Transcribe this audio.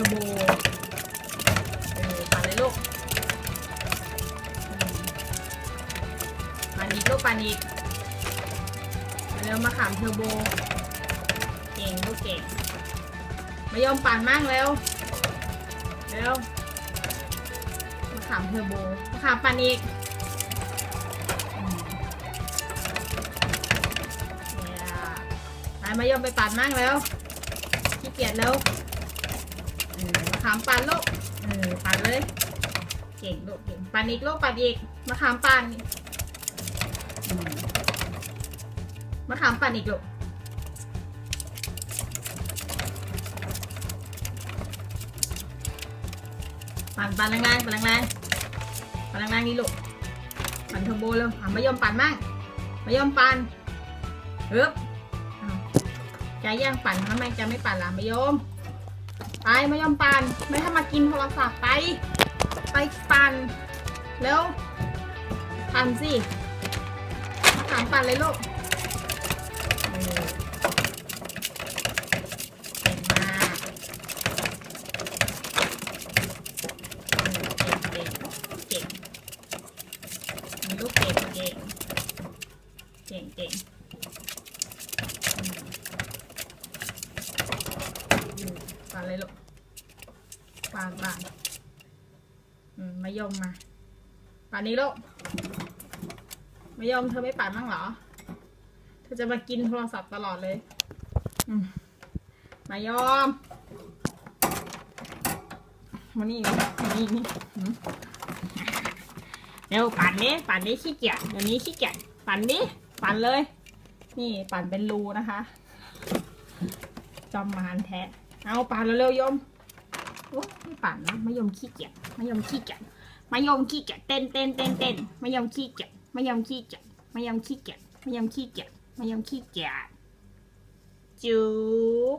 อร์โบเออปั่นเลยลูกปั่นอีกลูกปั่นอีกเร็วมาขามเทอร์โบ เก่งลูกเก่งม่ยอมปั่นมากเร็ว เร็วมาขามเทอร์โบมาขามปั่นอีกมเนี่ยมายอมไปปั่นมากแล้วขี้เกียจแล้วาขามปั่นลูกเออปั่นเลย เก่งลูกเก่งปั่นอีกลูกปั่นอีกมาขามปั่นมาขามปั่นอีกลูกปั่นปั่นแรงๆปั่นแรงๆปั่นแรงๆนี่ลูกปั่นเทอร์โบเร็วอะมายอมปั่นมั่งมายอมปั่นฮึบอ้าวใจย่างปั่นทำไมจะไม่ปั่นล่ะมายอม ไปมายอมปั่นไม่ให้มากินโทรศัพท์ไป ไปปั่นเร็วปั่นสิมาถามปั่นเลยลูกเออเก่งมากเก่งเก่งมีลูกเก่งเก่งเก่งเก่งอืมอืมปานเลยลูกปานปานอืมมายมมาปานนี้ลูกมายมเธอไม่ปานบ้างเหรอ เธอจะมากินโทรศัพท์ตลอดเลย อืมมายอมมานี่นี่มานี่นี่เร็วปั่นนี้ปั่นนี้ขี้เกียจเดี๋ยวนี้ขี้เกียจปั่นนี้ปั่นเลย นี่ปั่นเป็นรูนะคะ จอมมารแท้ เอาปั่นเร็วๆยมโอ้ไม่ปั่นนะไม่ยอมขี้เกียจไม่ยอมขี้เกียจไม่ยอมขี้เกียจเต้นเต้นเต้นเต้นไม่ยอมขี้เกียจไม่ยอมขี้เกียจไม่ยอมขี้เกียจไม่ยอมขี้เกียจไม่ยอมขี้เกียจจุ๊บ